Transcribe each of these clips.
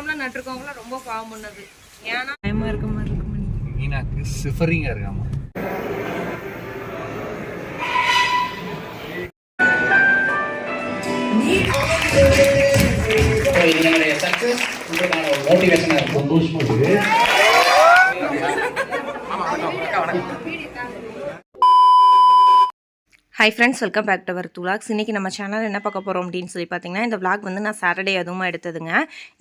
மரம்லாம் நட்டுருக்கவங்களாம் ரொம்ப பாவம் பண்ணது. ஏன்னா பயமா இருக்க மாதிரி இருக்கு மணி. மீனாக்கு சிஃபரிங்காக இருக்காமா ஸோ இது நம்மளுடைய சக்ஸஸ் உங்களுக்கான ஒரு மோட்டிவேஷனாக இருக்கும். சந்தோஷமாக இருக்குது hi friends welcome back to our துலாக்ஸ் இன்றைக்கி நம்ம சேனல் என்ன பார்க்க போகிறோம் அப்படின்னு சொல்லி பார்த்தீங்கன்னா இந்த vlog வந்து நான் சாட்டர்டே அதுவுமா எடுத்ததுங்க.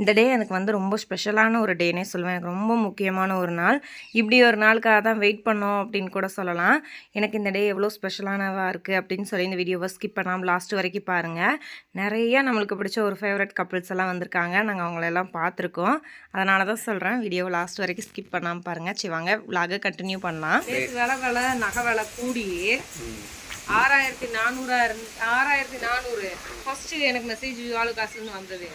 இந்த டே எனக்கு வந்து ரொம்ப ஸ்பெஷலான ஒரு டேனே சொல்லுவேன் எனக்கு ரொம்ப முக்கியமான ஒரு நாள். இப்படி ஒரு நாளுக்காக தான் வெயிட் பண்ணோம் அப்படின்னு கூட சொல்லலாம். எனக்கு இந்த டே எவ்வளோ ஸ்பெஷலானவா இருக்குது அப்படின்னு சொல்லி இந்த வீடியோவை ஸ்கிப் பண்ணாமல் லாஸ்ட் வரைக்கும் பாருங்கள் நிறைய நம்மளுக்கு பிடிச்ச ஒரு ஃபேவரட் கப்பிள்ஸ் எல்லாம் வந்திருக்காங்க. நாங்கள் அவங்களெல்லாம் பார்த்துருக்கோம். அதனால தான் சொல்கிறேன் வீடியோவை லாஸ்ட் வரைக்கும் ஸ்கிப் பண்ணாமல் பாருங்கள் சரி வாங்க vlog கண்டினியூ பண்ணலாம். விலை விலை நகை விலை கூடி ஆறாயிரத்தி நானூறா இருந்து ஆறாயிரத்தி நானூறு. ஃபர்ஸ்ட் எனக்கு மெசேஜ் ஆளு காசுன்னு வந்தது.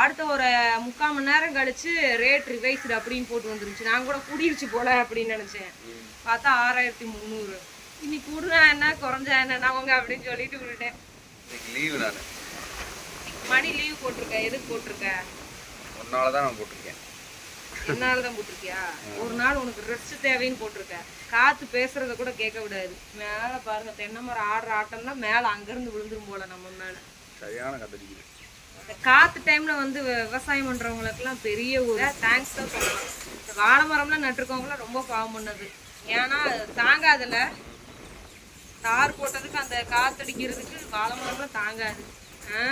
அடுத்த ஒரு முக்கால் மணி நேரம் கழிச்சு ரேட் ரிவைஸ்டு அப்படின்னு போட்டு வந்துருச்சு நான் கூட கூடிருச்சு போல அப்படின்னு நினைச்சேன். பார்த்தா ஆறாயிரத்தி முந்நூறு. இன்னைக்கு கூடுனா என்ன குறைஞ்சா என்ன அவங்க அப்படின்னு சொல்லிட்டு விட்டுட்டேன். மணி லீவ் போட்டிருக்க எதுக்கு போட்டிருக்க ஒன்னால தான் நான் போட்டிருக்கேன். என்னால தான் போட்டிருக்கியா? ஒரு நாள் உனக்கு ரெஸ்ட் தேவைன்னு போட்டிருக்க காத்து பேசுறத கூட கேட்க விடாது. மேல பாருங்க தென்னை மரம் ஆடுற ஆட்டம்னா மேல அங்கிருந்து விழுந்துரும் போல நம்ம மேல. சரியான கதடிக்குது காத்து டைம்ல வந்து விவசாயம் பண்றவங்களுக்குலாம் பெரிய ஒரு தேங்க்ஸ் தான் சொல்லலாம் இந்த வாழை மரம்லாம் நட்டுருக்கவங்களாம் ரொம்ப பாவம் பண்ணது. ஏன்னா தாங்காதுல தார் போட்டதுக்கு அந்த காத்தடிக்கிறதுக்கு வாழை மரம்லாம் தாங்காது.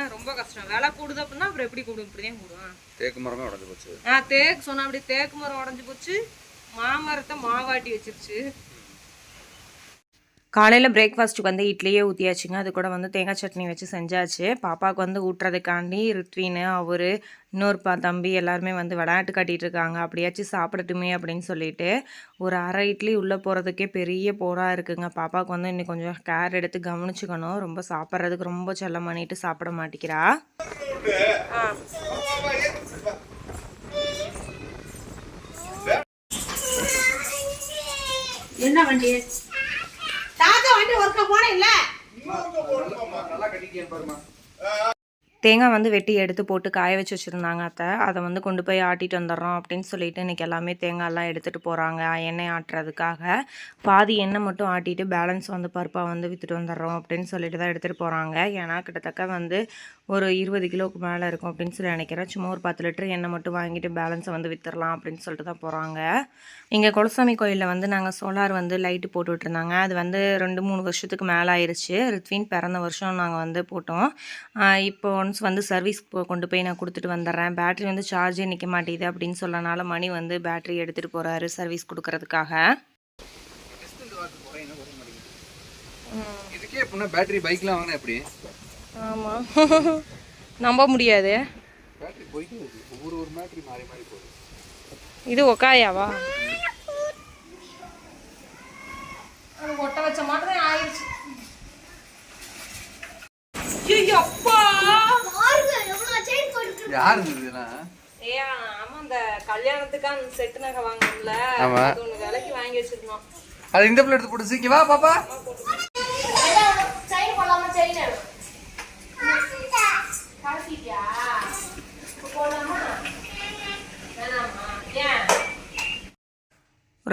ரொம்ப கஷ்டம். விலை கூடுது அப்படின்னா அப்புறம் எப்படி கூடும்? இப்படிதான் கூடும். தேக்கு மரமே உடஞ்சு போச்சு. ஆ தேக்கு சொன்னா அப்படி தேக்கு மரம் உடஞ்சி போச்சு. மாமரத்தை மாவாட்டி வச்சிருச்சு. காலையில் பிரேக்ஃபாஸ்ட்டுக்கு வந்து இட்லியே ஊற்றியாச்சுங்க அது கூட வந்து தேங்காய் சட்னி வச்சு செஞ்சாச்சு. பாப்பாவுக்கு வந்து ஊட்டுறதுக்காண்டி ரித்வின்னு அவர் இன்னொரு பா தம்பி எல்லாருமே வந்து விளையாட்டு காட்டிகிட்டு இருக்காங்க. அப்படியாச்சும் சாப்பிடட்டுமே அப்படின்னு சொல்லிட்டு ஒரு அரை இட்லி உள்ளே போகிறதுக்கே பெரிய போராக இருக்குங்க. பாப்பாவுக்கு வந்து இன்னும் கொஞ்சம் கேர் எடுத்து கவனிச்சுக்கணும். ரொம்ப சாப்பிட்றதுக்கு ரொம்ப செல்லம் பண்ணிட்டு சாப்பிட மாட்டேங்கிறா. என்ன வண்டி தாத்தா வண்டி ஒர்க்க போனே இல்ல நல்லா கட்டிக்கேன் பாருமா தேங்காய் வந்து வெட்டி எடுத்து போட்டு காய வச்சு வச்சுருந்தாங்க அத்தை. அதை வந்து கொண்டு போய் ஆட்டிட்டு வந்துடுறோம் அப்படின்னு சொல்லிட்டு இன்றைக்கி எல்லாமே தேங்காயெல்லாம் எடுத்துகிட்டு போகிறாங்க எண்ணெய் ஆட்டுறதுக்காக பாதி எண்ணெய் மட்டும் ஆட்டிட்டு பேலன்ஸ் வந்து பருப்பாக வந்து விற்றுட்டு வந்துடுறோம் அப்படின்னு சொல்லிட்டு தான் எடுத்துகிட்டு போகிறாங்க ஏன்னா கிட்டத்தட்ட வந்து ஒரு இருபது கிலோவுக்கு மேலே இருக்கும் அப்படின்னு சொல்லி நினைக்கிறேன். சும்மா ஒரு பத்து லிட்டர் எண்ணெய் மட்டும் வாங்கிட்டு பேலன்ஸை வந்து விற்றுடலாம் அப்படின்னு சொல்லிட்டு தான் போகிறாங்க இங்கே குலசாமி கோயிலில் வந்து நாங்கள் சோலார் வந்து லைட்டு போட்டு விட்டுருந்தாங்க. அது வந்து ரெண்டு மூணு வருஷத்துக்கு மேலே ஆயிடுச்சு ரித்வின் பிறந்த வருஷம் நாங்கள் வந்து போட்டோம். இப்போ ஒன்ஸ் வந்து சர்வீஸ் கொண்டு போய் நான் கொடுத்துட்டு வந்துடுறேன். பேட்டரி வந்து சார்ஜே நிற்க மாட்டேங்குது அப்படின்னு சொல்லனால மணி வந்து பேட்டரி எடுத்துகிட்டு போகிறாரு சர்வீஸ் கொடுக்கறதுக்காக. இதுக்கே எப்படின்னா பேட்டரி பைக்லாம் வாங்கினா எப்படி? ஆமாம் நம்ப முடியாது. பேட்டரி போய்க்கு ஒவ்வொரு ஒரு பேட்டரி மாறி மாறி போகுது. இது ஒக்காயாவா? அது ஒட்ட வச்ச மாதிரி தான் ஆயிடுச்சு ஐயோ, யார் இதெல்லாம்? ஏயா ஆமா அந்த கல்யாணத்துக்கான செட்டு நகை வாங்கணும்ல. ஆமா. அது ஒண்ணு விலைக்கு வாங்கி வச்சிருந்தோம். அது இந்த பிள்ளை எடுத்து போட்டு சீக்கி வா பாப்பா. செயின் போடலாமா செயின் கலத்திட்டியா போடலாமா வேணாமா ஏன்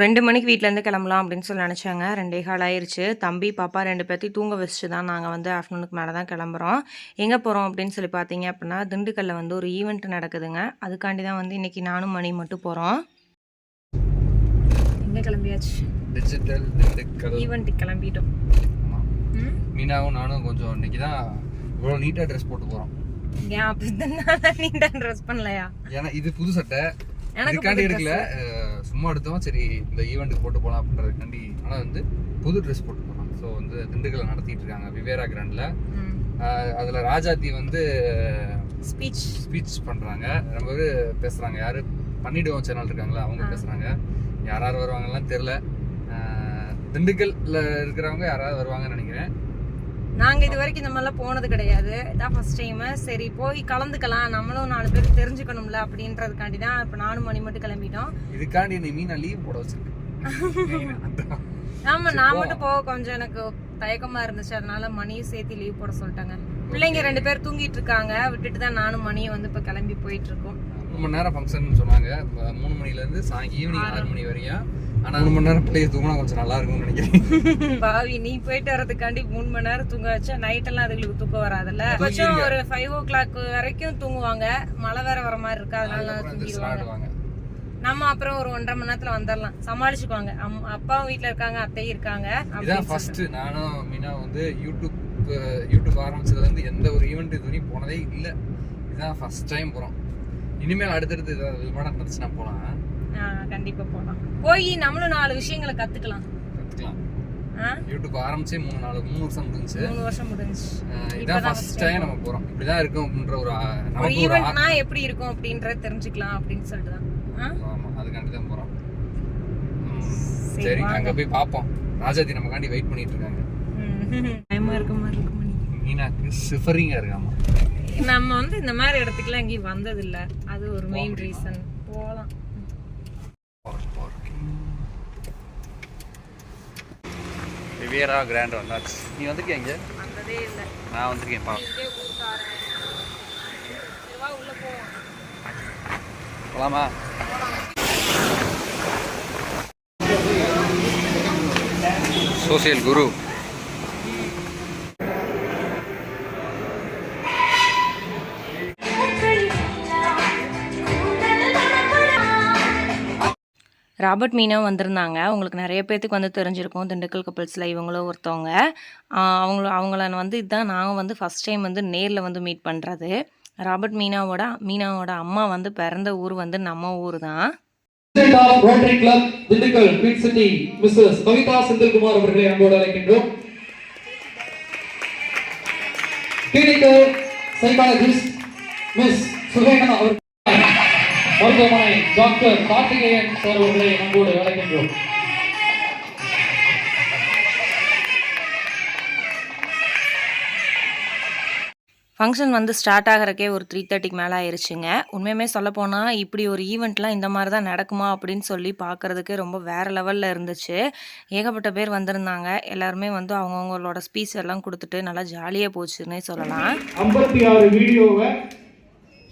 ரெண்டு மணிக்கு வீட்டிலேருந்து கிளம்பலாம் அப்படின்னு சொல்லி நினச்சாங்க. ரெண்டே கால் ஆயிருச்சு. தம்பி பாப்பா ரெண்டு பேர்த்தையும் தூங்க வச்சுட்டு தான் நாங்கள் வந்து ஆஃப்டர்நூனுக்கு மேலே தான் கிளம்புறோம். எங்கே போகிறோம் அப்படின்னு சொல்லி பார்த்தீங்க அப்படின்னா திண்டுக்கல்ல வந்து ஒரு ஈவெண்ட் நடக்குதுங்க. அதுக்காண்டி தான் வந்து இன்றைக்கி நானும் மணி மட்டும் போகிறோம் எங்கே கிளம்பியாச்சு? டிஜிட்டல் திண்டுக்கல் ஈவெண்ட்டுக்கு கிளம்பிட்டோம். மீனாவும் நானும் கொஞ்சம் இன்னைக்கு தான் இவ்வளோ நீட்டாக ட்ரெஸ் போட்டு போகிறோம் ஏன் அப்படி நீட்டாக ட்ரெஸ் பண்ணலையா? ஏன்னா இது புது சட்டை. இதுக்காண்டி எடுக்கல. சும்மா எடுத்தோம். சரி இந்த ஈவெண்ட்டுக்கு போட்டு போகலாம் அப்படின்றதுக்காண்டி. ஆனால் வந்து புது ட்ரெஸ் போட்டு போகிறோம் ஸோ வந்து திண்டுக்கல்ல நடத்திட்டு இருக்காங்க. விவேரா கிராண்டில் அதில் ராஜாத்தி வந்து ஸ்பீச் ஸ்பீச் பண்ணுறாங்க ரொம்ப பேர் பேசுகிறாங்க யார்? பண்ணிடுவோம் சேனல் இருக்காங்களா? அவங்க பேசுகிறாங்க யார் யார் வருவாங்கலாம் தெரில திண்டுக்கல்ல இருக்கிறவங்க யாராவது வருவாங்கன்னு நினைக்கிறேன். நாங்கள் இது வரைக்கும் இந்த மாதிரிலாம் போனது கிடையாது. இதான் ஃபர்ஸ்ட் டைமு சரி போய் கலந்துக்கலாம். நம்மளும் நாலு பேர் தெரிஞ்சுக்கணும்ல அப்படின்றதுக்காண்டி தான் இப்போ நானும் மணி மட்டும் கிளம்பிட்டோம். இதுக்காண்டி என்னை மீனா லீவ் போட வச்சிருக்கேன் ஆமா நான் மட்டும் போக கொஞ்சம் எனக்கு தயக்கமா இருந்துச்சு. அதனால மணியும் சேர்த்து லீவ் போட சொல்லிட்டாங்க. பிள்ளைங்க ரெண்டு பேர் தூங்கிட்டு இருக்காங்க. விட்டுட்டு தான் நானும் மணியும் வந்து இப்போ கிளம்பி போயிட்டு இருக்கோம். மணி நேரம் ஃபங்க்ஷன் சொன்னாங்க. மூணு மணிலேருந்து சாயங்காலம் ஈவினிங் ஆறு மணி வரையும் ஆனால் மூணு மணி நேரம் பிள்ளைய தூங்கினா கொஞ்சம் நல்லா இருக்கும்னு நினைக்கிறேன். பாவி நீ போயிட்டு வரதுக்காண்டி மூணு மணி நேரம் தூங்க வச்சா நைட் எல்லாம் அதுங்களுக்கு தூக்கம் வராதுல்ல? கொஞ்சம் ஒரு ஃபைவ் ஓ கிளாக் வரைக்கும் தூங்குவாங்க. மழை வேற வர மாதிரி இருக்கு அதனால தூங்கிடுவாங்க. நம்ம அப்புறம் ஒரு ஒன்றரை மணி நேரத்துல வந்துடலாம். சமாளிச்சுக்குவாங்க. அப்பாவும் வீட்ல இருக்காங்க அத்தையும் இருக்காங்க. இதான் ஃபர்ஸ்ட் நானும் மீனா வந்து யூடியூப் யூடியூப் ஆரம்பிச்சதுல இருந்து எந்த ஒரு ஈவெண்ட் இது வரையும் போனதே இல்லை. இதுதான் ஃபர்ஸ்ட் டைம் போறோம். இனிமேல் அடுத்தடுத்து ஏதாவது விமானம் நடந்துச்சுன்னா போலாம். கண்டிப்பா போலாம். போய் நம்மளும் நாலு விஷயங்களை கத்துக்கலாம். கத்துக்கலாம்? யூடியூப் ஆரம்பிச்சே மூணு நாலு மூணு வருஷம் முடிஞ்சு மூணு வருஷம் முடிஞ்சு இதான் ஃபர்ஸ்ட் டைம் நம்ம போறோம். இப்படிதான் இருக்கும் அப்படின்ற ஒரு நமக்கு ஒரு ஈவெண்ட்னா எப்படி இருக்கும் அப்படின்றத தெரிஞ்சுக்கலாம் அப்படின்னு சொல்லிட்டு தான்? ஆமா அதுக்காண்டி தான் போறோம். சரி. அங்க போய் பார்ப்போம் ராஜாதி நமக்காண்டி வெயிட் பண்ணிட்டு இருக்காங்க. பயமா இருக்க மாதிரி இருக்கு மணி. மீனாக்கு சிஃபரிங்கா இருக்காமா? நம்ம வந்து இந்த மாதிரி இடத்துக்குலாம் எங்கேயும் வந்ததில்ல. அது ஒரு மெயின் ரீசன் போகலாம் ரிவியரா கிராண்ட் வந்தாச்சு நீ வந்திருக்கியா இங்க? நான் வந்திருக்கேன் பா. போலாமா? சோசியல் குரு. ராபர்ட் மீனா வந்திருந்தாங்க. உங்களுக்கு நிறைய பேர்த்துக்கு வந்து தெரிஞ்சிருக்கும். திண்டுக்கல் கப்பல்ஸில் இவங்களும் ஒருத்தவங்க. அவங்கள அவங்கள வந்து இதுதான் நாங்கள் வந்து ஃபஸ்ட் டைம் வந்து நேரில் வந்து மீட் பண்ணுறது ராபர்ட் மீனாவோட மீனாவோட அம்மா வந்து பிறந்த ஊர் வந்து நம்ம ஊர் தான் திண்டுக்கல் கவிதா செந்தில்குமார் அவர்களை அன்போடு அழைக்கின்றோம். கிளினிக்கல் சைக்காலஜிஸ்ட் மிஸ் சுகேனா அவர் மருத்துவமனை டாக்டர் கார்த்திகேயன் சார் அவர்களை அன்போடு அழைக்கின்றோம். ஃபங்க்ஷன் வந்து ஸ்டார்ட் ஆகிறக்கே ஒரு த்ரீ தேர்ட்டிக்கு மேலே ஆயிருச்சுங்க. உண்மையுமே சொல்லப்போனால் இப்படி ஒரு ஈவெண்ட்லாம் இந்த மாதிரி தான் நடக்குமா அப்படின்னு சொல்லி பார்க்குறதுக்கு ரொம்ப வேறு லெவலில் இருந்துச்சு. ஏகப்பட்ட பேர் வந்திருந்தாங்க. எல்லாருமே வந்து அவங்கவுங்களோட ஸ்பீச் எல்லாம் கொடுத்துட்டு நல்லா ஜாலியாக போச்சுன்னே சொல்லலாம். ஐம்பத்தி ஆறு வீடியோவை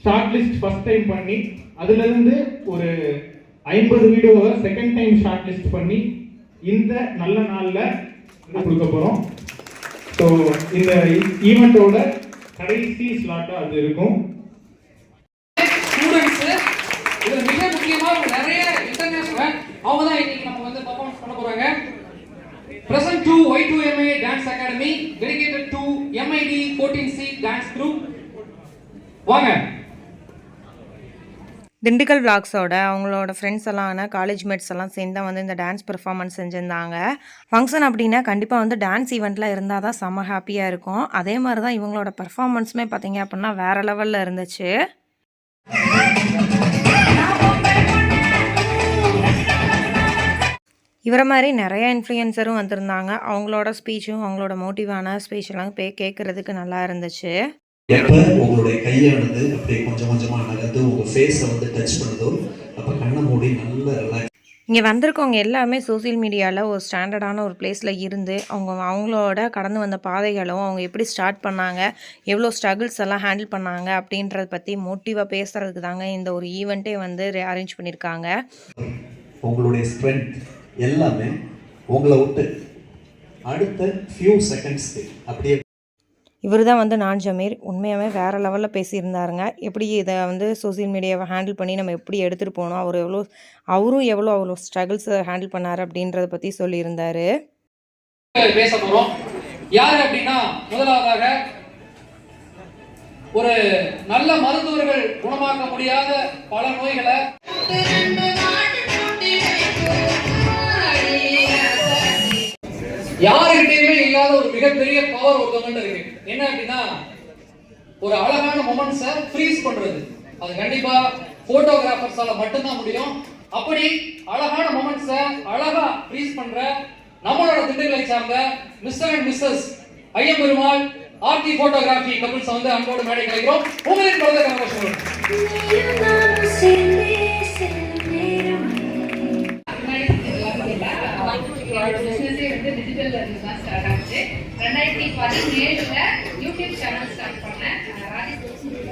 ஷார்ட் லிஸ்ட் ஃபர்ஸ்ட் டைம் பண்ணி அதுலேருந்து ஒரு ஐம்பது வீடியோவை செகண்ட் டைம் ஷார்ட் லிஸ்ட் பண்ணி இந்த நல்ல நாளில் கொடுக்க போகிறோம் ஸோ இந்த ஈவெண்ட்டோட கடைசி ஸ்லாட்டாக அது இருக்கும். ஸ்டூடெண்ட்ஸ் மிக முக்கியமாக நிறைய இன்டர்நேஷனல் அவங்க தான் இன்னைக்கு நம்ம வந்து பர்ஃபார்மன்ஸ் பண்ண போறாங்க. Present to Y2MA Dance Academy dedicated to MID 14C dance group. வாங்க. திண்டுக்கல் விளாக்ஸோட அவங்களோட ஃப்ரெண்ட்ஸ் எல்லாம் காலேஜ் மேட்ஸ் எல்லாம் சேர்ந்து தான் வந்து இந்த டான்ஸ் பெர்ஃபார்மன்ஸ் செஞ்சுருந்தாங்க. ஃபங்க்ஷன் அப்படின்னா கண்டிப்பாக வந்து டான்ஸ் ஈவெண்ட்டில் இருந்தால் தான் செம்ம ஹாப்பியாக இருக்கும். அதே மாதிரி தான் இவங்களோட பெர்ஃபார்மன்ஸுமே பார்த்தீங்க அப்படின்னா வேறு லெவலில் இருந்துச்சு. இவரை மாதிரி நிறைய இன்ஃப்ளூயன்சரும் வந்திருந்தாங்க. அவங்களோட ஸ்பீச்சும் அவங்களோட மோட்டிவான ஸ்பீச் எல்லாம் பே கேட்குறதுக்கு நல்லா இருந்துச்சு. எப்ப உங்களுடைய கையானது அப்படியே கொஞ்சம் கொஞ்சமா நகர்ந்து உங்க ஃபேஸை வந்து டச் பண்ணுதோ அப்ப கண்ணை மூடி நல்ல ரிலாக்ஸ் இங்கே வந்திருக்கவங்க எல்லாமே சோஷியல் மீடியாவில் ஒரு ஸ்டாண்டர்டான ஒரு பிளேஸில் இருந்து அவங்க அவங்களோட கடந்து வந்த பாதைகளும் அவங்க எப்படி ஸ்டார்ட் பண்ணாங்க எவ்வளோ ஸ்ட்ரகிள்ஸ் எல்லாம் ஹேண்டில் பண்ணாங்க அப்படின்றத பற்றி மோட்டிவாக பேசுகிறதுக்கு தாங்க இந்த ஒரு ஈவெண்ட்டே வந்து அரேஞ்ச் பண்ணியிருக்காங்க உங்களுடைய ஸ்ட்ரென்த் எல்லாமே உங்களை விட்டு அடுத்த ஃபியூ செகண்ட்ஸ்க்கு அப்படியே இவர் தான் வந்து நான் ஜமீர். உண்மையாகவே வேறு லெவலில் பேசியிருந்தாருங்க. எப்படி இதை வந்து சோஷியல் மீடியாவை ஹேண்டில் பண்ணி நம்ம எப்படி எடுத்துகிட்டு போகணும் அவர் எவ்வளோ அவரும் எவ்வளோ அவ்வளோ ஸ்ட்ரகிள்ஸை ஹேண்டில் பண்ணார் அப்படின்றத பற்றி சொல்லியிருந்தார். பேச போகிறோம் யாரு அப்படின்னா முதலாவதாக ஒரு நல்ல மருத்துவர்கள் குணமாக்க முடியாத பல நோய்களை யாருக்கு இல்லாத ஒரு மிகப்பெரிய பவர் ஒருத்தவங்கள்ட்ட இருக்கு. என்ன அப்படின்னா ஒரு அழகான மொமெண்ட்ஸை ஃப்ரீஸ் பண்றது. அது கண்டிப்பா போட்டோகிராஃபர்ஸால மட்டும்தான் முடியும். அப்படி அழகான மொமெண்ட்ஸை அழகா ஃப்ரீஸ் பண்ற நம்மளோட திண்டுக்கலை சார்ந்த மிஸ்டர் அண்ட் மிஸ்ஸஸ் ஐயம் பெருமாள் ஆர்டி போட்டோகிராஃபி கபிள்ஸ் வந்து அன்போடு மேடை கலைக்கிறோம். உங்களின் குழந்தை கரகோஷம் பதினேழுல யூடியூப் சேனல் ஸ்டார்ட் பண்ணேன். ராஜேஷ்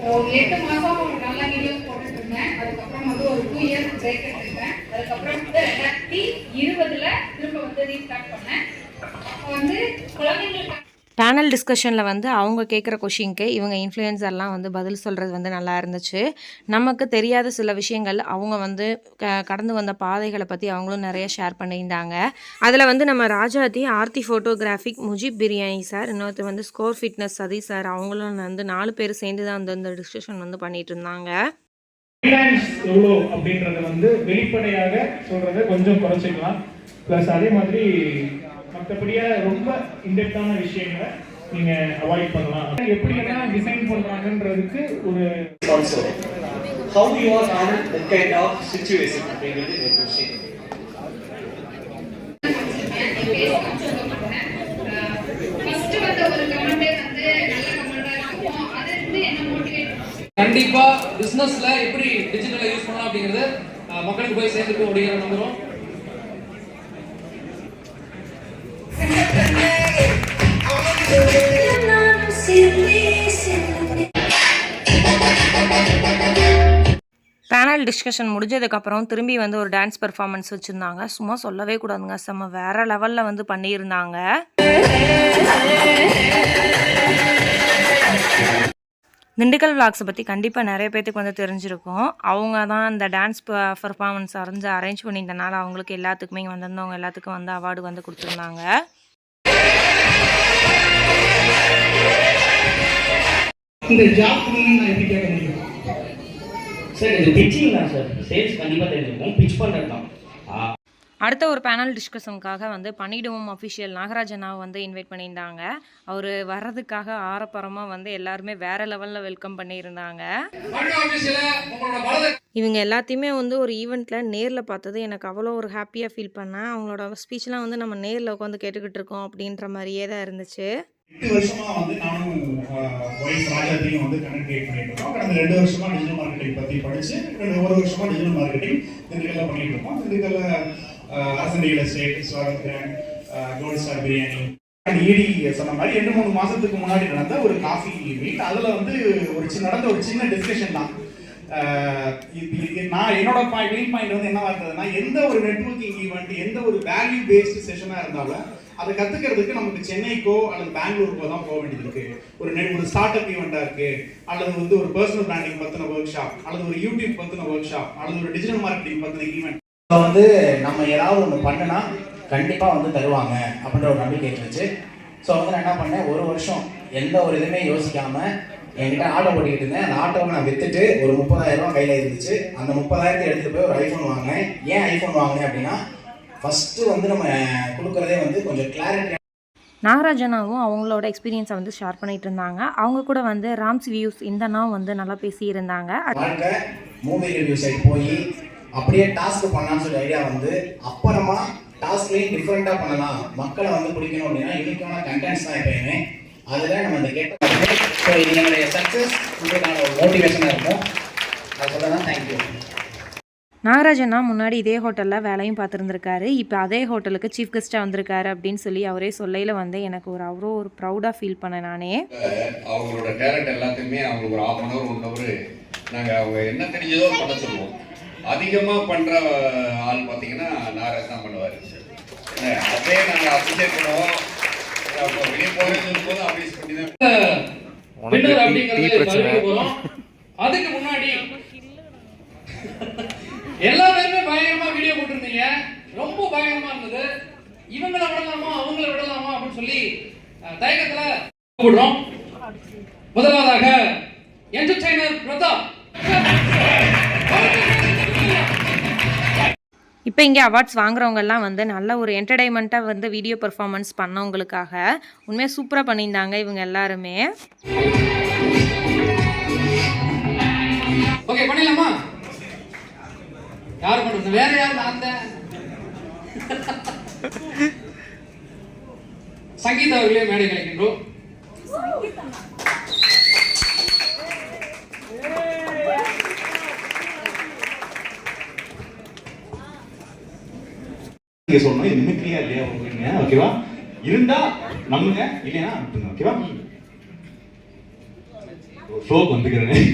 ஒரு எட்டு மாசம் நல்ல வீடியோஸ் போட்டுட்டு இருந்தேன். அதுக்கப்புறம் வந்து ஒரு டூ இயர்ஸ் பிரேக் எடுத்திருக்கேன் அதுக்கப்புறம் வந்து ரெண்டாயிரத்தி இருபதுல திரும்ப வந்து ரீஸ்டார்ட் பண்ணேன் அப்போ வந்து குழந்தைங்களுக்கு பேனல் டிஸ்கஷனில் வந்து அவங்க கேட்குற கொஷினுக்கு இவங்க இன்ஃப்ளூயன்சர்லாம் வந்து பதில் சொல்கிறது வந்து நல்லா இருந்துச்சு. நமக்கு தெரியாத சில விஷயங்கள் அவங்க வந்து க கடந்து வந்த பாதைகளை பற்றி அவங்களும் நிறைய ஷேர் பண்ணியிருந்தாங்க. அதில் வந்து நம்ம ராஜாதி ஆர்த்தி ஃபோட்டோகிராஃபிக் முஜிப் பிரியாணி சார் இன்னொருத்தர் வந்து ஸ்கோர் ஃபிட்னஸ் சதி சார் அவங்களும் வந்து நாலு பேர் சேர்ந்து தான் அந்த இந்த டிஸ்கஷன் வந்து பண்ணிட்டு இருந்தாங்க. எவ்வளோ அப்படின்றத வந்து வெளிப்படையாக சொல்கிறத கொஞ்சம் குறைச்சிக்கலாம். ப்ளஸ் அதே மாதிரி மற்றபடியாக ரொம்ப இன்டெப்டான விஷயங்களை நீங்க அவாய்ட் பண்ணலாம். எப்படி எல்லாம் டிசைன் பண்றாங்கன்றதுக்கு ஒரு how you are handle that kind of situation? அப்படிங்கிறது ஒரு கொஸ்டின் ஃபர்ஸ்ட் வந்த ஒரு கமெண்டே வந்து நல்ல கமெண்டா இருக்கும் அது வந்து என்ன மோட்டிவேட் கண்டிப்பா பிசினஸ்ல எப்படி டிஜிட்டலை யூஸ் பண்ணலாம் அப்படிங்கிறது மக்களுக்கு போய் சேர்ந்துக்கும் அப்படிங்கிற நம்புறோம் பேனல் டிஸ்கஷன் முடிஞ்சதுக்கப்புறம் திரும்பி வந்து ஒரு டான்ஸ் பெர்ஃபார்மன்ஸ் வச்சுருந்தாங்க. சும்மா சொல்லவே கூடாதுங்க. செம்ம வேறு லெவலில் வந்து பண்ணியிருந்தாங்க. திண்டுக்கல் விளாக்ஸை பற்றி கண்டிப்பாக நிறைய பேர்த்துக்கு வந்து தெரிஞ்சிருக்கும். அவங்க தான் இந்த டான்ஸ் பர்ஃபார்மன்ஸ் அரைஞ்சு அரேஞ்ச் பண்ணியிருந்தனால அவங்களுக்கு எல்லாத்துக்குமே இங்க வந்திருந்தவங்க எல்லாத்துக்கும் வந்து அவார்டு வந்து கொடுத்துருந்தாங்க. இந்த ஜாப் நான் எப்படி கேட்க முடியும்? சார் இது பிச்சிங் தான் சார் சேல்ஸ் கண்டிப்பாக தெரிஞ்சிருக்கும். பிச் பண்ணுறது தான். அடுத்த ஒரு பேனல் டிஸ்கஷனுக்காக வந்து பன்னிடுவோம் அஃபிஷியல் நாகராஜனாவை வந்து இன்வைட் பண்ணியிருந்தாங்க. அவர் வர்றதுக்காக ஆரப்பரமாக வந்து எல்லாருமே வேற லெவலில் வெல்கம் பண்ணியிருந்தாங்க. இவங்க எல்லாத்தையுமே வந்து ஒரு ஈவெண்ட்டில் நேரில் பார்த்தது எனக்கு அவ்வளோ ஒரு ஹாப்பியாக ஃபீல் பண்ணேன். அவங்களோட ஸ்பீச்லாம் வந்து நம்ம நேரில் உட்காந்து கேட்டுக்கிட்டு இருக்கோம் அப்படின்ற மாதிரியே தான் இருந்துச்சு. எட்டு வருஷமா வந்து நானும் ஒய்ஃப் ராஜாத்தையும் வந்து கனெக்ட் பண்ணிட்டு இருக்கோம். கடந்த ரெண்டு வருஷமா டிஜிட்டல் மார்க்கெட்டிங் பத்தி படிச்சு ரெண்டு ஒரு வருஷமா டிஜிட்டல் மார்க்கெட்டிங் திண்டுக்கல்ல பண்ணிட்டு இருக்கோம். திண்டுக்கல்ல Arasan real estate Swagat grand gold star biryani ED சொன்ன மாதிரி ரெண்டு மூணு மாசத்துக்கு முன்னாடி நடந்த ஒரு காஃபி மீட் அதுல வந்து ஒரு சின்ன நடந்த ஒரு சின்ன டிஸ்கஷன் தான். இது- நான் என்னோட பாயிண்ட் மெயின் பாயிண்ட் வந்து என்னவா இருந்ததுன்னா எந்த ஒரு நெட்வொர்க்கிங் ஈவெண்ட் எந்த ஒரு வேல்யூ பேஸ்டு செஷனா இருந்தாலும் அதை கத்துக்கிறதுக்கு நமக்கு சென்னைக்கோ அல்லது பெங்களூருக்கோ தான் போக வேண்டியது இருக்கு ஒரு நெட் ஒரு ஸ்டார்ட் அப் ஈவெண்டா இருக்கு அல்லது வந்து ஒரு பர்சனல் பிராண்டிங் பத்தின ஒர்க் ஷாப் அல்லது ஒரு யூடியூப் பத்தின ஒர்க் ஷாப் அல்லது ஒரு டிஜிட்டல் மார்க்கெட்டிங் பத்தின ஈவெண்ட் இப்போ வந்து நம்ம ஏதாவது ஒன்று பண்ணுனா கண்டிப்பாக வந்து தருவாங்க அப்படின்ற ஒரு நம்பிக்கை இருந்துச்சு. ஸோ வந்து நான் என்ன பண்ணேன் ஒரு வருஷம் எந்த ஒரு இதுவுமே யோசிக்காம என்கிட்ட ஆட்டோ ஓட்டிக்கிட்டு இருந்தேன். அந்த ஆட்டோவை நான் வித்துட்டு ஒரு முப்பதாயிரம் ரூபா கையில் இருந்துச்சு. அந்த முப்பதாயிரத்தை எடுத்துகிட்டு போய் ஒரு ஐஃபோன் வாங்கினேன். ஏன் ஐஃபோன் வாங்கினேன் அப்படின்னா ஃபர்ஸ்ட் வந்து நம்ம கொடுக்கறதே வந்து கொஞ்சம் கிளாரிட்டி நாகராஜனாவும் அவங்களோட எக்ஸ்பீரியன்ஸை வந்து ஷேர் பண்ணிட்டு இருந்தாங்க. அவங்க கூட வந்து ராம்ஸ் வியூஸ் இந்த நாள் வந்து நல்லா பேசியிருந்தாங்க மூவி ரிவ்யூ சைட் போய் அப்படியே டாஸ்க் பண்ணலாம்னு சொல்லி ஐடியா வந்து அப்புறமா டாஸ்க்லேயும் டிஃப்ரெண்ட்டாக பண்ணலாம். மக்களை வந்து பிடிக்கணும் அப்படின்னா யூனிக்கான கண்டென்ட்ஸ் தான் எப்பயுமே. அதில் நம்ம இந்த கேட்ட ஸோ இது என்னுடைய சக்ஸஸ் உங்களுக்கான ஒரு மோட்டிவேஷனாக இருக்கும். அது சொல்ல தான் தேங்க்யூ நாகராஜனா முன்னாடி இதே ஹோட்டலில் வேலையும் பார்த்துருந்துருக்காரு. இப்போ அதே ஹோட்டலுக்கு சீஃப் கெஸ்ட்டாக வந்திருக்காரு அப்படின்னு சொல்லி அவரே சொல்லையில் வந்து எனக்கு ஒரு அவ்வளோ ஒரு ப்ரௌடாக ஃபீல் பண்ணேன் நானே. அவங்களோட டேலண்ட் எல்லாத்தையுமே அவங்களுக்கு ஒரு half an hour one hour நாங்கள் அவங்க என்ன தெரிஞ்சதோ பண்ண சொல்லுவோம். அதிகமாக பண்ணுற ஆள் பார்த்தீங்கன்னா நாராஜ் தான் பண்ணுவார். அப்படியே நாங்கள் அப்ரிஷியேட் பண்ணுவோம். வெளியே போகிறேன்னு சொல்லும்போது அப்ரிஷியேட் பண்ணி தான் அப்படிங்கறத அதுக்கு முன்னாடி எல்லா பேருமே பயங்கரமா வீடியோ போட்டிருந்தீங்க. ரொம்ப பயங்கரமா இருந்தது. இவங்கள விடலாமா அவங்கள விடலாமா அப்படின்னு சொல்லி தயக்கத்துல முதலாவதாக என்டர்டைனர் பிரதாப். இப்போ இங்கே அவார்ட்ஸ் வாங்குறவங்கெல்லாம் வந்து நல்ல ஒரு என்டர்டைன்மெண்ட்டாக வந்து வீடியோ பெர்ஃபார்மன்ஸ் பண்ணவங்களுக்காக உண்மையாக சூப்பராக பண்ணியிருந்தாங்க இவங்க எல்லாருமே. ஓகே பண்ணிடலாமா? யார் பண்றது வேற யார் நான் தான் சங்கீதா அவர்களே மேடை கலைக்கின்றோம். நீங்க சொல்லணும் இது மிமிக்ரியா இல்லையா அப்படிங்க ஓகேவா? இருந்தா நம்புங்க இல்லையா விட்டுருங்க ஓகேவா? ஃப்ளோக்கு வந்துக்கிறேன்.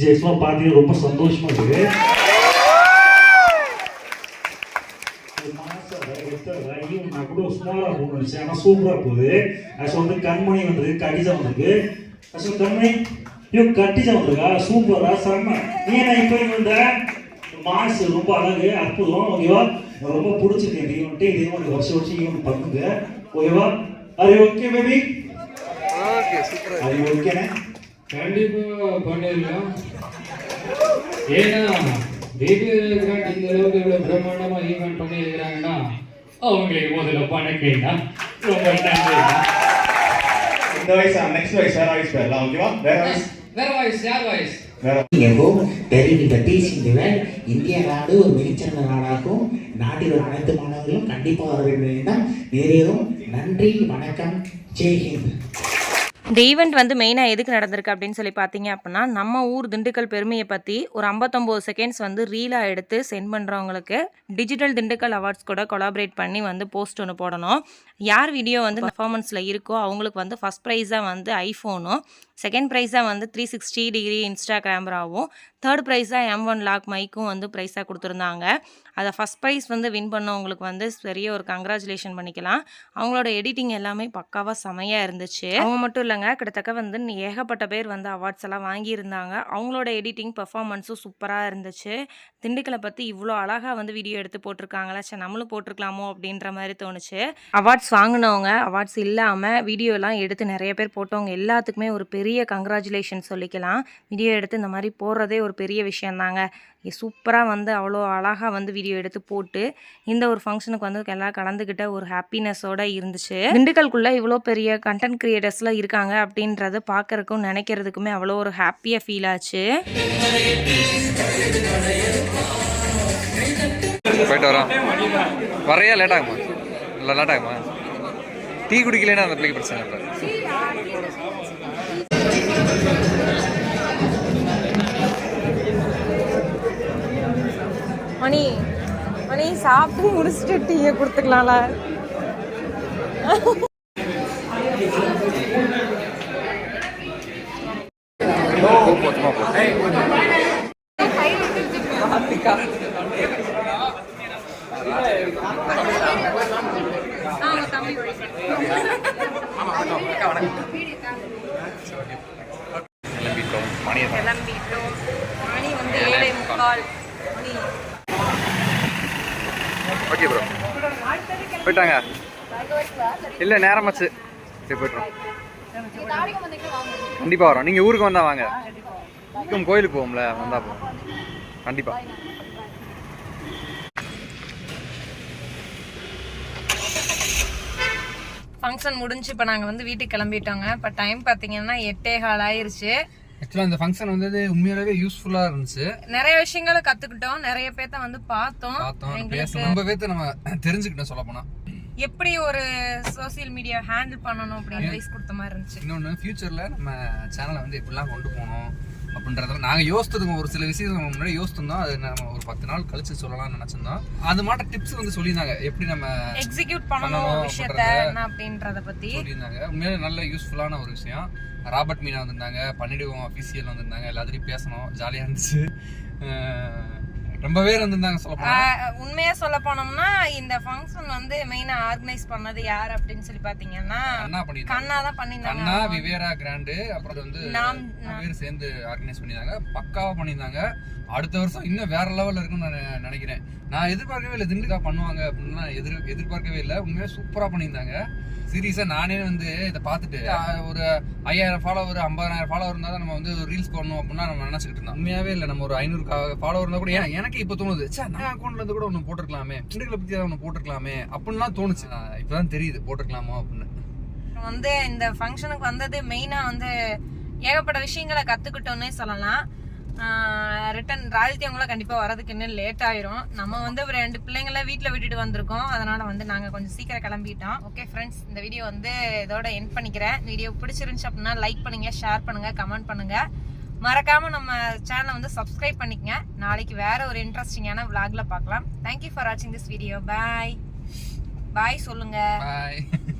ஆக்சுவலாக பார்த்தீங்கன்னா ரொம்ப சந்தோஷமா இருக்கு ஒரு மாசம் எடுத்த ரயில் ஸ்மாலாக போகணும்னு நினச்சேன் ஆனால் சூப்பராக போகுது ஆக்சுவலாக வந்து கண்மணி வந்திருக்கு கடிஜா வந்திருக்கு. ஆக்சுவலாக கண்மணி ஐயோ கட்டிஜா வந்திருக்கா? சூப்பரா செம்ம நீ நான் இப்போ இங்க வந்த? மாசு ரொம்ப அழகு அற்புதம் ஓகேவா ரொம்ப பிடிச்சிருக்கு இந்த ஈவெண்ட்டு இதே மாதிரி வருஷம் வருஷம் ஈவெண்ட் பண்ணுங்க. ஓகேவா அது ஓகே பேபி அது ஓகேண்ணே கண்டிப்பா பண்ணிடலாம். ஏன்னா பேபி கிராண்ட் இந்த அளவுக்கு இவ்வளவு பிரம்மாண்டமா ஈவென்ட் பண்ணி இருக்கிறாங்கன்னா அவங்களுக்கு முதல்ல பணக்கேண்டா ரொம்ப நன்றிண்ணா இந்த வயசு நெக்ஸ்ட் வயசு வேற வயசு வரலாம் ஓகேவா வேற வயசு. வேற வாய்ஸ் யார் வேற எங்கும் பெருமித பேசுகிறவர் இந்திய நாடு ஒரு மிகச்சிறந்த நாடாகும். நாட்டில் உள்ள அனைத்து மாணவர்களும் கண்டிப்பாக வர வேண்டும் என்றால் நிறையவும் நன்றி வணக்கம். ஜெய்ஹிந்த் இந்த ஈவெண்ட் வந்து மெயினாக எதுக்கு நடந்திருக்கு அப்படின்னு சொல்லி பார்த்தீங்க அப்படின்னா நம்ம ஊர் திண்டுக்கல் பெருமையை பற்றி ஒரு ஐம்பத்தொம்போது செகண்ட்ஸ் வந்து ரீலாக எடுத்து சென்ட் பண்ணுறவங்களுக்கு டிஜிட்டல் திண்டுக்கல் அவார்ட்ஸ் கூட கொலாபரேட் பண்ணி வந்து போஸ்ட் ஒன்று போடணும். யார் வீடியோ வந்து பர்ஃபார்மன்ஸில் இருக்கோ அவங்களுக்கு வந்து ஃபஸ்ட் ப்ரைஸாக வந்து ஐஃபோனும் செகண்ட் ப்ரைஸாக வந்து த்ரீ சிக்ஸ்டி டிகிரி இன்ஸ்டா கேமராவும் தேர்ட் ப்ரைஸாக எம் ஒன் லாக் மைக்கும் வந்து ப்ரைஸாக கொடுத்துருந்தாங்க. அதை ஃபஸ்ட் ப்ரைஸ் வந்து வின் பண்ணவங்களுக்கு வந்து பெரிய ஒரு கங்க்ராச்சுலேஷன் பண்ணிக்கலாம். அவங்களோட எடிட்டிங் எல்லாமே பக்காவாக செமையாக இருந்துச்சு. அவங்க மட்டும் இல்லைங்க கிட்டத்தக்க வந்து ஏகப்பட்ட பேர் வந்து அவார்ட்ஸ் எல்லாம் வாங்கியிருந்தாங்க. அவங்களோட எடிட்டிங் பெர்ஃபார்மன்ஸும் சூப்பராக இருந்துச்சு. திண்டுக்கலை பற்றி இவ்வளோ அழகாக வந்து வீடியோ எடுத்து போட்டிருக்காங்களா சரி நம்மளும் போட்டிருக்கலாமோ அப்படின்ற மாதிரி தோணுச்சு. அவார்ட்ஸ் வாங்கினவங்க அவார்ட்ஸ் இல்லாமல் வீடியோலாம் எடுத்து நிறைய பேர் போட்டவங்க எல்லாத்துக்குமே ஒரு பெரிய கங்க்ராச்சுலேஷன் சொல்லிக்கலாம். வீடியோ எடுத்து இந்த மாதிரி போடுறதே ஒரு பெரிய விஷயந்தாங்க சூப்பராக வந்து அவ்வளோ அழகாக வந்து வீடியோ எடுத்து போட்டு இந்த ஒரு ஃபங்க்ஷனுக்கு வந்து எல்லாம் கலந்துக்கிட்ட ஒரு ஹாப்பினஸோட இருந்துச்சு. திண்டுக்கல்குள்ளே இவ்வளோ பெரிய கண்டென்ட் கிரியேட்டர்ஸ்லாம் இருக்காங்க அப்படின்றத பார்க்கறதுக்கும் நினைக்கிறதுக்குமே அவ்வளோ ஒரு ஹாப்பியாக ஃபீல் ஆச்சு. போயிட்டு வரோம். வரையா லேட் ஆகுமா? இல்லை லேட் ஆகுமா? டீ குடிக்கலன்னா அந்த பிள்ளைக்கு பிரச்சனை இல்லை. மணி மணி சாப்பிட்டு முடிச்சுட்டு டீயை கொடுத்துக்கலாம்ல மொத்தமாக போ கிளம்பிட்டோம் மணி கிளம்பிட்டோம் மணி வந்து ஏழை முக்கால் மணி ஓகே ப்ரோ போயிட்டாங்க இல்லை நேரமாச்சு சரி போய்ட்டுறோம் கண்டிப்பாக வரோம். நீங்கள் ஊருக்கு வந்தால் வாங்க. இன்னும் கோயிலுக்கு போவோம்ல வந்தால் போவோம் கண்டிப்பாக ஃபங்க்ஷன் முடிஞ்சு இப்போ நாங்கள் வந்து வீட்டுக்கு கிளம்பிட்டோங்க. இப்போ டைம் பார்த்தீங்கன்னா எட்டே கால் ஆயிருச்சு. ஆக்சுவலாக இந்த ஃபங்க்ஷன் வந்து உண்மையாகவே யூஸ்ஃபுல்லாக இருந்துச்சு. நிறைய விஷயங்களை கற்றுக்கிட்டோம் நிறைய பேர்த்த வந்து பார்த்தோம். பார்த்தோம். ரொம்ப பேர்த்த நம்ம தெரிஞ்சுக்கிட்டோம் சொல்ல போனால் எப்படி ஒரு சோஷியல் மீடியா ஹேண்டில் பண்ணணும் அப்படின்னு advice கொடுத்த மாதிரி இருந்துச்சு? இன்னொன்று ஃபியூச்சரில் நம்ம சேனலை வந்து எப்படிலாம் கொண்டு போகணும் அப்படின்றதுல நாங்கள் யோசித்ததுங்க. ஒரு சில விஷயம் முன்னாடி யோசிச்சிருந்தோம் அது நம்ம ஒரு பத்து நாள் கழிச்சு சொல்லலாம்னு நினச்சிருந்தோம். அது மாட்ட டிப்ஸ் வந்து சொல்லியிருந்தாங்க. எப்படி நம்ம எக்ஸிக்யூட் பண்ணணும் விஷயத்த அப்படின்றத அப்படின்றத பத்தி. சொல்லியிருந்தாங்க. உண்மையிலே நல்ல யூஸ்ஃபுல்லான ஒரு விஷயம். ராபர்ட் மீனா வந்திருந்தாங்க. பன்னிடுவோம் அஃபீஷியல் வந்திருந்தாங்க. எல்லாத்தையும் பேசணும். ஜாலியாக இருந்துச்சு. ரொம்ப பேர் வந்திருந்தாங்க சொல்ல உண்மையா சொல்ல போனோம்னா இந்த ஃபங்க்ஷன் வந்து மெயினா ஆர்கனைஸ் பண்ணது யார் அப்படின்னு சொல்லி பாத்தீங்கன்னா கண்ணா கண்ணா தான் பண்ணியிருந்தாங்க. கண்ணா விவேரா கிராண்டு அப்புறம் வந்து பேர் சேர்ந்து ஆர்கனைஸ் பண்ணியிருந்தாங்க. பக்காவா பண்ணியிருந்தாங்க. அடுத்த வருஷம் இன்னும் வேற லெவல்ல இருக்கும்னு நான் நினைக்கிறேன். நான் எதிர்பார்க்கவே இல்லை திண்டுக்கா பண்ணுவாங்க அப்படின்னா எதிர் எதிர்பார்க்கவே இல்லை. உண்மையாக சூப்பரா பண்ணியிருந்தாங்க. சீரியஸா நானே வந்து இதை பார்த்துட்டு ஒரு ஐயாயிரம் ஃபாலோவர் ஐம்பதாயிரம் ஃபாலோவர் இருந்தால் தான் நம்ம வந்து ரீல்ஸ் பண்ணணும் அப்படின்னா நம்ம நினச்சிக்கிட்டு இருந்தோம். உண்மையாவே இல்லை நம்ம ஒரு ஐநூறு ஃபாலோவர் இருந்தால் கூட ஏன் எனக்கு இப்போ தோணுது சே நான் அக்கௌண்ட்ல இருந்து கூட ஒன்று போட்டிருக்கலாமே திண்டுக்கலை பற்றி ஒன்று போட்டிருக்கலாமே அப்படின்லாம் தோணுச்சு. நான் இப்போதான் தெரியுது போட்டிருக்கலாமோ அப்படின்னு. வந்து இந்த ஃபங்க்ஷனுக்கு வந்தது மெயினா வந்து ஏகப்பட்ட விஷயங்களை கத்துக்கிட்டோன்னே சொல்லலாம். ரிட்டன் ராஜித்தி அவங்களாம் கண்டிப்பாக வரதுக்கு இன்னும் லேட் ஆயிரும். நம்ம வந்து ஒரு ரெண்டு பிள்ளைங்கள வீட்டில் விட்டுட்டு வந்திருக்கோம். அதனால வந்து நாங்கள் கொஞ்சம் சீக்கிரம் கிளம்பிட்டோம். ஓகே ஃப்ரெண்ட்ஸ் இந்த வீடியோ வந்து இதோட என் பண்ணிக்கிறேன். வீடியோ பிடிச்சிருந்துச்சு அப்படின்னா லைக் பண்ணுங்க ஷேர் பண்ணுங்க கமெண்ட் பண்ணுங்க. மறக்காம நம்ம சேனலை வந்து சப்ஸ்கிரைப் பண்ணிக்கங்க. நாளைக்கு வேற ஒரு இன்ட்ரெஸ்டிங்கான vlogல பார்க்கலாம். தேங்க்யூ ஃபார் வாட்சிங் திஸ் வீடியோ பாய் பாய் சொல்லுங்க. பாய்